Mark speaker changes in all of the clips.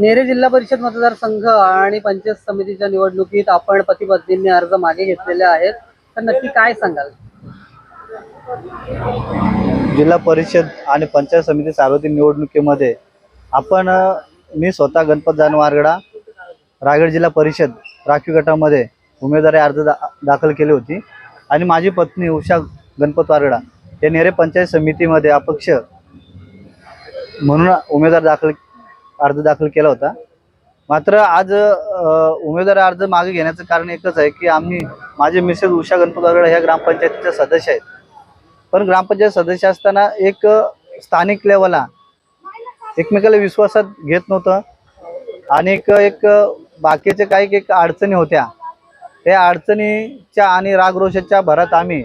Speaker 1: नेरे जिल्हा परिषद मतदारसंघ आणि पंचायत समितीच्या निवडणुकीत आपण पतीपत्नींनी अर्ज मागे घेतलेले आहेत. तर नक्की काय सांगाल?
Speaker 2: जिल्हा परिषद आणि पंचायत समिती सार्वत्रिक निवडणुकीमध्ये आपण मी स्वतः गणपत जानवारगडा रायगड जिल्हा परिषद राखीव गटामध्ये उमेदवारी अर्ज दा दाखल केली होती. आणि माझी पत्नी उषा गणपत वारगडा या नेरे पंचायत समितीमध्ये अपक्ष म्हणून उमेदवार दाखल अर्ज दाखल केला होता. मात्र आज उमेदवार अर्ज मागे घेण्याचं कारण एकच आहे की आम्ही माझे मिसेस उषा गणपतगड ह्या ग्रामपंचायतीच्या सदस्य आहेत. पण ग्रामपंचायत सदस्य असताना एक स्थानिक लेवलला एकमेकाला विश्वासात घेत नव्हतं. आणि एक एक बाकीचे काही एक अडचणी होत्या. त्या अडचणीच्या आणि रागरोषाच्या भरात आम्ही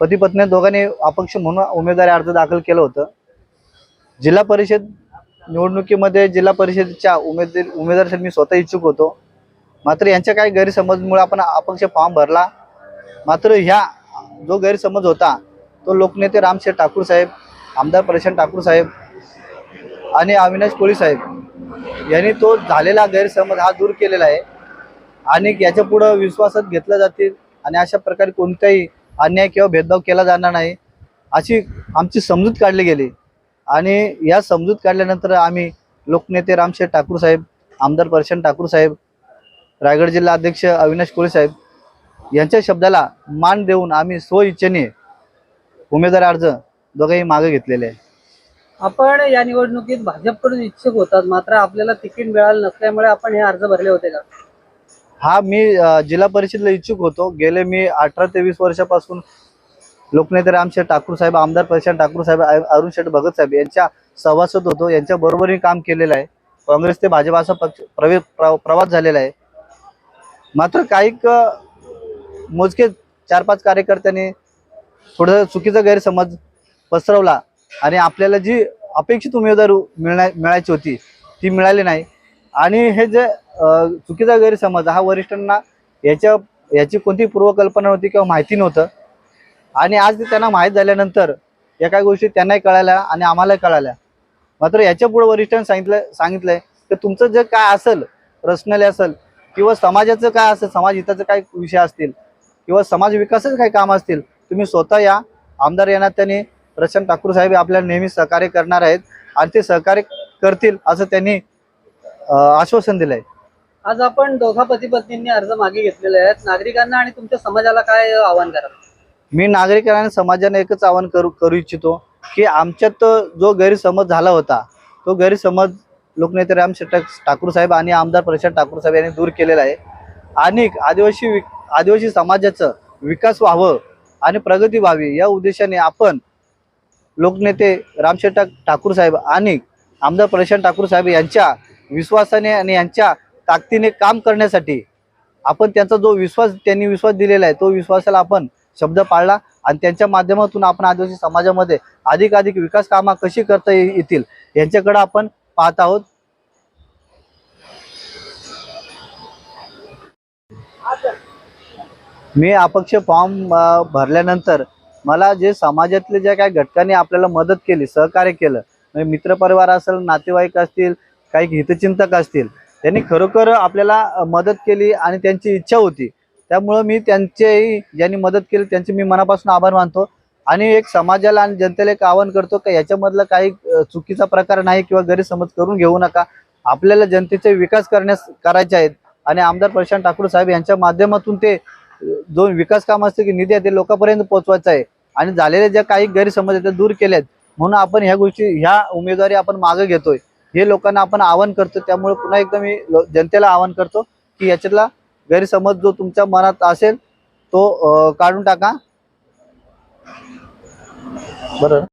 Speaker 2: पती पत्नी दोघांनी अपक्ष म्हणून उमेदवारी अर्ज दाखल केलं होतं. जिल्हा परिषद निवडणुकीमध्ये जिल्हा परिषदेच्या उमेदवार उमेदवारसाठी मी स्वतः इच्छुक होतो. मात्र यांच्या काही गैरसमजमुळे आपण अपक्ष फॉर्म भरला. मात्र ह्या जो गैरसमज होता तो लोकनेते रामशेठ ठाकूर साहेब आमदार प्रशांत ठाकूर साहेब आणि अविनाश कोळी साहेब यांनी तो झालेला गैरसमज हा दूर केलेला आहे. आणि याच्या पुढं विश्वासात घेतलं जातील आणि अशा प्रकारे कोणताही अन्याय किंवा भेदभाव केला जाणार नाही अशी आमची समजूत काढली गेली. आणि या समजूत काढल्यानंतर आम्ही लोकनेते रामशेठ ठाकूर साहेब आमदार प्रशांत ठाकूर साहेब रायगड जिल्हा अध्यक्ष अविनाश कोळी साहेब यांच्या शब्दाला मान देऊन आम्ही स्वइच्छेने उमेदवार अर्ज दोघेही मागे घेतलेले आहे
Speaker 1: आपण या निवडणुकीत भाजपकडून इच्छुक होतात मात्र आपल्याला तिकीट मिळालं नसल्यामुळे आपण हे अर्ज भरले होते का?
Speaker 2: हा मी जिल्हा परिषदेला इच्छुक होतो. गेले मी अठरा ते वीस वर्षापासून लोकनेते रामशेठ ठाकूर साहेब आमदार प्रशांत ठाकूर साहेब अरुण शेठ भगत साहेब यांच्या सभासद होतो. यांच्या बरोबरही काम केलेलं आहे. काँग्रेस ते भाजप असा पक्ष प्रवेश प्रवास झालेला आहे. मात्र काही मोजके चार पाच कार्यकर्त्यांनी थोडं चुकीचा गैरसमज पसरवला आणि आपल्याला जी अपेक्षित उमेदवार मिळण्या मिळायची होती ती मिळाली नाही. आणि हे जे चुकीचा गैरसमज हा वरिष्ठांना याच्या याची कोणती पूर्वकल्पना नव्हती किंवा माहिती नव्हतं. आणि आज ते त्यांना माहीत झाल्यानंतर या काही गोष्टी त्यांनाही कळाल्या आणि आम्हालाही कळाल्या. मात्र याच्यापुढे वरिष्ठांनी सांगितलं सांगितलंय की तुमचं जे काय असेल पर्सनली असेल किंवा समाजाचं काय असेल समाज हिताचं काय विषय असतील किंवा समाज विकासाचं काही काम असतील तुम्ही स्वतः या. आमदार या त्यांनी प्रशांत ठाकूर साहेब आपल्याला नेहमी सहकार्य करणार आहेत आणि ते सहकार्य करतील असं त्यांनी आश्वासन दिलंय.
Speaker 1: आज आपण दोघा पती पत्नींनी अर्ज मागे घेतलेले आहेत. नागरिकांना आणि तुमच्या समाजाला काय आव्हान कराल?
Speaker 2: मी नागरिकांना समाजाने एकच आवाहन करू करू इच्छितो की आमच्यात जो गैरसमज झाला होता तो गैरसमज लोकनेते राम ठाकूर साहेब आणि आमदार प्रशांत ठाकूर साहेब यांनी दूर केलेला आहे. आणि आदिवासी वि- आदिवासी समाजाचं विकास व्हावं आणि प्रगती व्हावी या उद्देशाने आपण लोकनेते रामशेठ ठाकूर साहेब आणि आमदार प्रशांत ठाकूर साहेब यांच्या विश्वासाने आणि यांच्या ताकदीने काम करण्यासाठी आपण त्यांचा जो विश्वास त्यांनी विश्वास दिलेला आहे तो विश्वासाला आपण शब्द पाळला आणि त्यांच्या माध्यमातून आपण आदिवासी समाजामध्ये अधिकाधिक विकास कामा कशी करता येतील यांच्याकडे आपण पाहत आहोत. मी अपक्ष फॉर्म भरल्यानंतर मला जे समाजातले ज्या काही घटकांनी आपल्याला मदत केली सहकार्य केलं म्हणजे मित्रपरिवार असेल नातेवाईक असतील काही हितचिंतक असतील त्यांनी खरोखर आपल्याला मदत केली आणि त्यांची इच्छा होती. त्यामुळं मी त्यांचेही ज्यांनी मदत केली त्यांचे मी मनापासून आभार मानतो. आणि एक समाजाला आणि जनतेला एक आवाहन करतो का याच्यामधला काही चुकीचा प्रकार नाही किंवा गैरसमज करून घेऊ नका. आपल्याला जनतेचे विकास करण्यास करायचे आहेत. आणि आमदार प्रशांत ठाकूर साहेब यांच्या माध्यमातून ते जो विकास काम असते की निधी आहे ते लोकांपर्यंत पोहोचवायचं आहे. आणि झालेल्या ज्या काही गैरसमज आहेत त्या दूर केल्यात. म्हणून आपण ह्या गोष्टी ह्या उमेदवारी आपण मागे घेतोय. हे लोकांना आपण आवाहन करतो. त्यामुळे पुन्हा एकदा मी लो- जनतेला आवाहन करतो की याच्यातला गैरसमज जो तुमच्या मनात असेल तो काढून टाका. बरं.